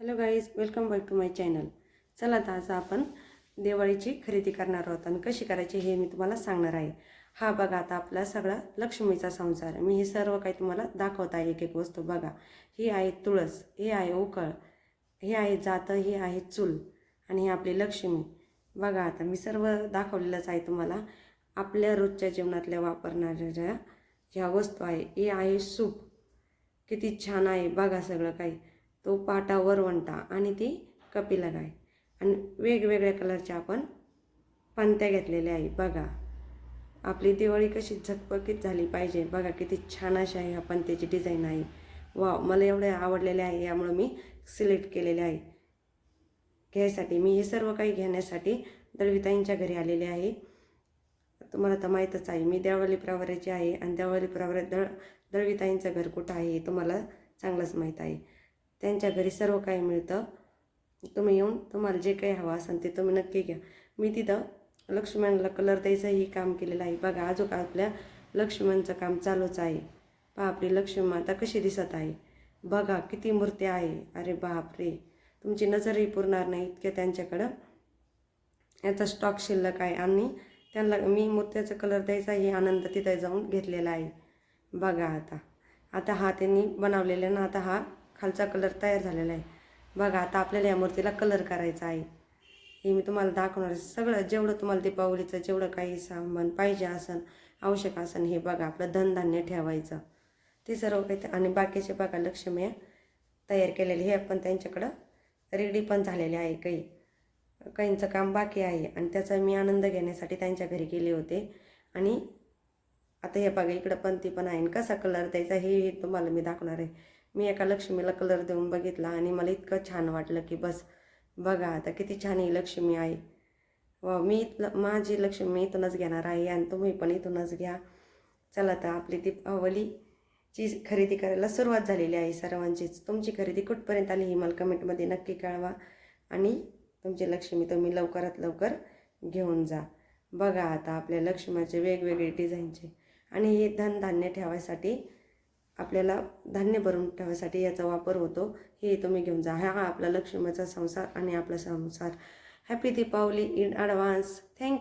Hello guys welcome back to my channel चला तर आज आपण दिवाळीची खरेदी करणार आहोत आणि कशी करायची हे मी तुम्हाला सांगणार आहे. हा बघा आता आपला सगळा लक्ष्मीचा संसार. मी हे सर्व काही तुम्हाला दाखवत आहे एक एक वस्तू. बघा ही आहे तुळस हे आहे उकळ हे आहे जातं ही आहे चूल आणि ही आपली लक्ष्मी. बघा आता मी सर्व दाखवलेलंच आहे तुम्हाला. आपल्या रोजच्या जीवनातल्या वापरणाऱ्या ज्या ह्या वस्तू आहे हे आहे सूप. किती छान आहे बघा सगळं काही. तो पाटा वरवंटा आणि ती कपिला गाय. आणि वेगवेगळ्या कलरच्या आपण पंत्या घेतलेल्या आहे बघा आपली दिवाळी कशी झकपकीत झाली पाहिजे. बघा किती छान अशी आहे ह्या पंत्याची डिझाईन आहे. वा मला एवढे आवडलेले आहे यामुळं मी सिलेक्ट केलेले आहे घ्यायसाठी मी हे सर्व काही घेण्यासाठी दळविताईंच्या घरी आलेले आहे. तुम्हाला तर माहीतच आहे मी देवाली प्रवाराची आहे आणि देवाली प्रवारात दळ दळविताईंचं घर कुठं आहे हे तुम्हाला चांगलंच माहीत आहे. त्यांच्या घरी सर्व काही मिळतं. तुम्ही येऊन तुम्हाला जे काही हवं असेल ते तुम्ही नक्की घ्या. मी तिथं लक्ष्मणला कलर द्यायचंही काम केलेलं आहे. बघा अजून आपल्या लक्ष्मणचं काम चालूच आहे. पहा आपली लक्ष्मी माता कशी दिसत आहे? बघा किती मूर्त्या आहे. अरे बाप रे तुमची नजरही पुरणार नाही इतक्या त्यांच्याकडं. याचा स्टॉक शिल्लक आहे आणि त्यांना मी मूर्त्याचा कलर द्यायचाही आनंद तिथं जाऊन घेतलेला आहे. बघा आता. आता हा त्यांनी बनवलेला ना आता हा खालचा कलर तयार झालेला आहे. बघा आता आपल्याला या मूर्तीला कलर करायचा आहे. हे मी तुम्हाला दाखवणार आहे. सगळं जेवढं तुम्हाला दीपावलीचं जेवढं काही सामान पाहिजे असन आवश्यक असन हे बघा आपलं धनधान्य ठेवायचं. ते सर्व काही आणि बाकीचे बघा लक्ष्मी तयार केलेले हे पण त्यांच्याकडं रेडी पण झालेले आहे काही. काहींचं काम बाकी आहे आणि त्याचा मी आनंद घेण्यासाठी त्यांच्या घरी गेले होते. आणि आता हे बघा इकडं पण ती पण आहे. आणि कसा कलर द्यायचा हे हे तुम्हाला मी दाखवणार आहे. मी एका लक्ष्मीला कलर देऊन बघितला आणि मला इतकं छान वाटलं की बस बघा आता किती छान ही लक्ष्मी आहे. व मी माझी लक्ष्मी मी इथूनच घेणार आहे आणि तुम्ही पण इथूनच घ्या. चला तर आपली दीपावलीची खरेदी करायला सुरुवात झालेली आहे सर्वांचीच. तुमची खरेदी कुठपर्यंत आली ही मला कमेंटमध्ये नक्की कळवा आणि तुमची लक्ष्मी तुम्ही लवकरात लवकर घेऊन जा. बघा आता आपल्या लक्ष्मीचे वेगवेगळे डिझाईनचे आणि हे धनधान्य ठेवायसाठी आपल्याला धान्य भरून ठेवायसाठी याचा वापर होतो. हे तुम्ही घेऊन जा. हा आपला लक्ष्मीचा संसार आणि आपला संसार. Happy Deepavali in advance thank you